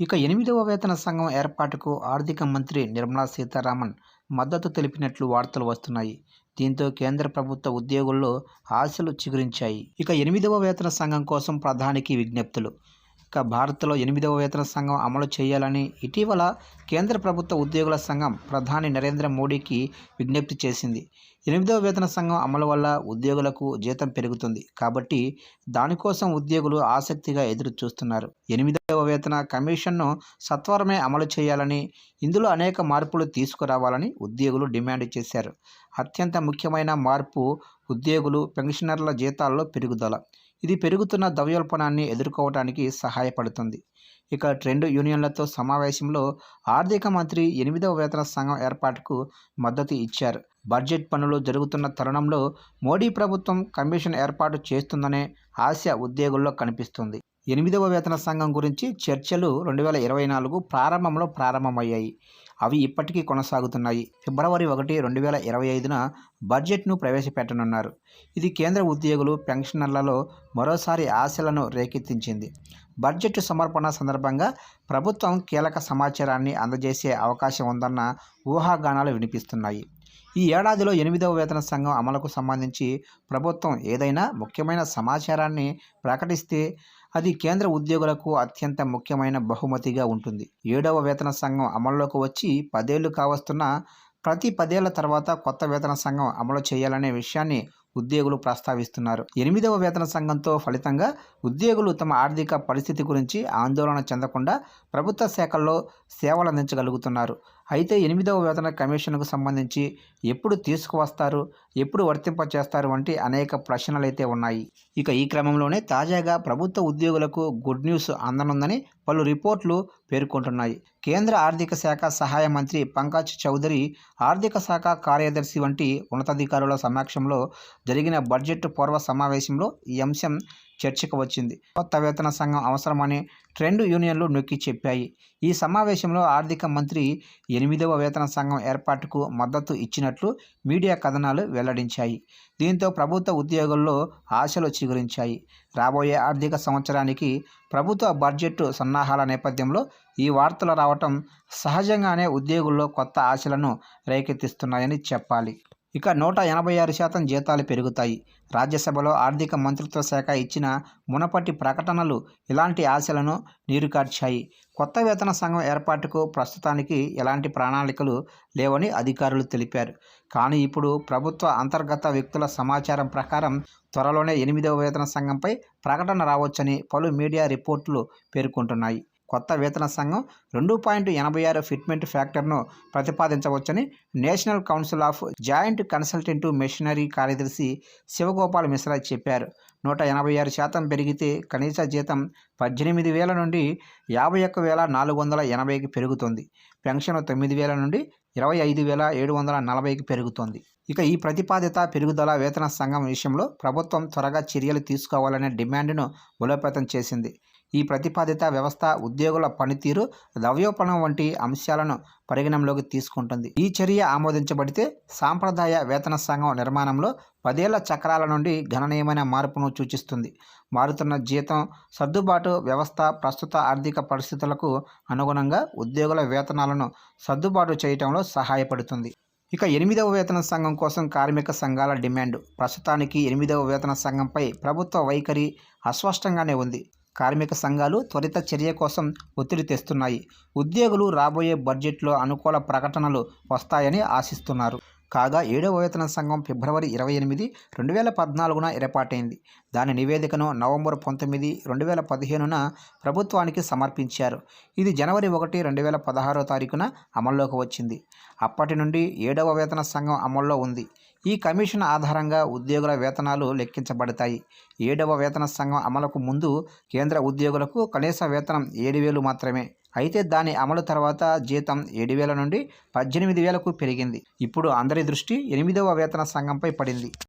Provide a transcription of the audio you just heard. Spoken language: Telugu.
ఇక ఎనిమిదవ వేతన సంఘం ఏర్పాటుకు ఆర్థిక మంత్రి నిర్మలా సీతారామన్ మద్దతు తెలిపినట్లు వార్తలు వస్తున్నాయి. దీంతో కేంద్ర ప్రభుత్వ ఉద్యోగుల్లో ఆశలు చిగురించాయి. ఇక ఎనిమిదవ వేతన సంఘం కోసం ప్రధానికి విజ్ఞప్తులు. ఇక భారత్లో ఎనిమిదవ వేతన సంఘం అమలు చేయాలని ఇటీవల కేంద్ర ప్రభుత్వ ఉద్యోగుల సంఘం ప్రధాని నరేంద్ర మోడీకి విజ్ఞప్తి చేసింది. ఎనిమిదవ వేతన సంఘం అమలు వల్ల ఉద్యోగులకు జీతం పెరుగుతుంది. కాబట్టి దానికోసం ఉద్యోగులు ఆసక్తిగా ఎదురు చూస్తున్నారు ఎనిమిదవ వేతన కమిషన్ను సత్వరమే అమలు చేయాలని ఇందులో అనేక మార్పులు తీసుకురావాలని ఉద్యోగులు డిమాండ్ చేశారు. అత్యంత ముఖ్యమైన మార్పు ఉద్యోగులు పెన్షనర్ల జీతాల్లో పెరుగుదల. ఇది పెరుగుతున్న ద్రవ్యోల్బణాన్ని ఎదుర్కోవడానికి సహాయపడుతుంది. ఇక ట్రెండ్ యూనియన్లతో సమావేశంలో ఆర్థిక మంత్రి ఎనిమిదవ వేతన సంఘం ఏర్పాటుకు మద్దతు ఇచ్చారు. బడ్జెట్ పనులు జరుగుతున్న తరుణంలో మోడీ ప్రభుత్వం కమిషన్ ఏర్పాటు చేస్తుందనే ఆశ ఉద్యోగుల్లో కనిపిస్తుంది. ఎనిమిదవ వేతన సంఘం గురించి చర్చలు రెండు వేల ఇరవై నాలుగు ప్రారంభంలో ప్రారంభమయ్యాయి. అవి ఇప్పటికీ కొనసాగుతున్నాయి. ఫిబ్రవరి ఒకటి రెండు వేల ఇరవై ఐదున బడ్జెట్ను ప్రవేశపెట్టనున్నారు. ఇది కేంద్ర ఉద్యోగులు పెన్షనర్లలో మరోసారి ఆశలను రేకెత్తించింది. బడ్జెట్ సమర్పణ సందర్భంగా ప్రభుత్వం కీలక సమాచారాన్ని అందజేసే అవకాశం ఉందన్న ఊహాగానాలు వినిపిస్తున్నాయి. ఈ ఏడాదిలో ఎనిమిదవ వేతన సంఘం అమలుకు సంబంధించి ప్రభుత్వం ఏదైనా ముఖ్యమైన సమాచారాన్ని ప్రకటిస్తే అది కేంద్ర ఉద్యోగులకు అత్యంత ముఖ్యమైన బహుమతిగా ఉంటుంది. ఏడవ వేతన సంఘం అమల్లోకి వచ్చి పదేళ్ళు కావస్తున్న ప్రతి పదేళ్ళ తర్వాత కొత్త వేతన సంఘం అమలు చేయాలనే విషయాన్ని ఉద్యోగులు ప్రస్తావిస్తున్నారు. ఎనిమిదవ వేతన సంఘంతో ఫలితంగా ఉద్యోగులు తమ ఆర్థిక పరిస్థితి గురించి ఆందోళన చెందకుండా ప్రభుత్వ శాఖల్లో సేవలు అందించగలుగుతున్నారు. అయితే ఎనిమిదవ వేతన కమిషన్కు సంబంధించి ఎప్పుడు తీసుకువస్తారు ఎప్పుడు వర్తింపచేస్తారు వంటి అనేక ప్రశ్నలు అయితే ఉన్నాయి. ఇక ఈ క్రమంలోనే తాజాగా ప్రభుత్వ ఉద్యోగులకు గుడ్ న్యూస్ అందనుందని పలు రిపోర్ట్లు పేర్కొంటున్నాయి. కేంద్ర ఆర్థిక శాఖ సహాయ మంత్రి పంకజ్ చౌదరి ఆర్థిక శాఖ కార్యదర్శి వంటి ఉన్నతాధికారుల సమక్షంలో జరిగిన బడ్జెట్ పూర్వ సమావేశంలో ఈ అంశం చర్చకు వచ్చింది. కొత్త వేతన సంఘం అవసరమని ట్రెండ్ యూనియన్లు నొక్కి చెప్పాయి. ఈ సమావేశంలో ఆర్థిక మంత్రి ఎనిమిదవ వేతన సంఘం ఏర్పాటుకు మద్దతు ఇచ్చినట్లు మీడియా కథనాలు వెల్లడించాయి. దీంతో ప్రభుత్వ ఉద్యోగుల్లో ఆశలు చిగురించాయి. రాబోయే ఆర్థిక సంవత్సరానికి ప్రభుత్వ బడ్జెట్ సన్నాహాల నేపథ్యంలో ఈ వార్తలు రావటం సహజంగానే ఉద్యోగుల్లో కొత్త ఆశలను రేకెత్తిస్తున్నాయని చెప్పాలి. ఇక నూట ఎనభై ఆరు శాతం జీతాలు పెరుగుతాయి. రాజ్యసభలో ఆర్థిక మంత్రిత్వ శాఖ ఇచ్చిన మునపటి ప్రకటనలు ఇలాంటి ఆశలను నీరుకార్చాయి. కొత్త వేతన సంఘం ఏర్పాటుకు ప్రస్తుతానికి ఎలాంటి ప్రణాళికలు లేవని అధికారులు తెలిపారు. కానీ ఇప్పుడు ప్రభుత్వ అంతర్గత వ్యక్తుల సమాచారం ప్రకారం త్వరలోనే ఎనిమిదవ వేతన సంఘంపై ప్రకటన రావచ్చని పలు మీడియా రిపోర్టులు పేర్కొంటున్నాయి. కొత్త వేతన సంఘం రెండు పాయింట్ ఎనభై ఆరు ఫిట్మెంట్ ఫ్యాక్టర్ను ప్రతిపాదించవచ్చని national council of joint consultant machinery కార్యదర్శి శివగోపాల్ మిశ్రా చెప్పారు. నూట ఎనభై ఆరు శాతం పెరిగితే కనీస జీతం పద్దెనిమిది వేల నుండి యాభై ఒక్క వేల నాలుగు వందల ఎనభైకి పెరుగుతుంది. పెన్షన్ తొమ్మిది వేల నుండి ఇరవై ఐదు వేల ఏడు వందల నలభైకి పెరుగుతోంది. ఇక ఈ ప్రతిపాదిత పెరుగుదల వేతన సంఘం విషయంలో ప్రభుత్వం త్వరగా చర్యలు తీసుకోవాలనే డిమాండ్ను బలోపేతం చేసింది. ఈ ప్రతిపాదిత వ్యవస్థ ఉద్యోగుల పనితీరు ద్రవ్యోపణం వంటి అంశాలను పరిగణంలోకి తీసుకుంటుంది. ఈ చర్య ఆమోదించబడితే సాంప్రదాయ వేతన సంఘం నిర్మాణంలో పదేళ్ళ చక్రాల నుండి గణనీయమైన మార్పును సూచిస్తుంది. మారుతున్న జీతం సర్దుబాటు వ్యవస్థ ప్రస్తుత ఆర్థిక పరిస్థితులకు అనుగుణంగా ఉద్యోగుల వేతనాలను సర్దుబాటు చేయటంలో సహాయపడుతుంది. ఇక ఎనిమిదవ వేతన సంఘం కోసం కార్మిక సంఘాల డిమాండ్. ప్రస్తుతానికి ఎనిమిదవ వేతన సంఘంపై ప్రభుత్వ వైఖరి అస్పష్టంగానే ఉంది. కార్మిక సంఘాలు త్వరిత చర్య కోసం ఒత్తిడి తెస్తున్నాయి. ఉద్యోగులు రాబోయే బడ్జెట్లో అనుకూల ప్రకటనలు వస్తాయని ఆశిస్తున్నారు. కాగా ఏడవ వేతన సంఘం ఫిబ్రవరి ఇరవై ఎనిమిది రెండు వేల పద్నాలుగున ఏర్పాటైంది. దాని నివేదికను నవంబర్ పంతొమ్మిది రెండు వేల పదిహేనున ప్రభుత్వానికి సమర్పించారు. ఇది జనవరి ఒకటి రెండు వేల పదహారో తారీఖున అమల్లోకి వచ్చింది. అప్పటి నుండి ఏడవ వేతన సంఘం అమల్లో ఉంది. ఈ కమిషన్ ఆధారంగా ఉద్యోగుల వేతనాలు లెక్కించబడతాయి. ఏడవ వేతన సంఘం అమలుకు ముందు కేంద్ర ఉద్యోగులకు కనీస వేతనం ఏడు వేలు మాత్రమే. అయితే దాని అమలు తర్వాత జీతం ఏడు వేల నుండి పద్దెనిమిది వేలకు పెరిగింది. ఇప్పుడు అందరి దృష్టి ఎనిమిదవ వేతన సంఘంపై పడింది.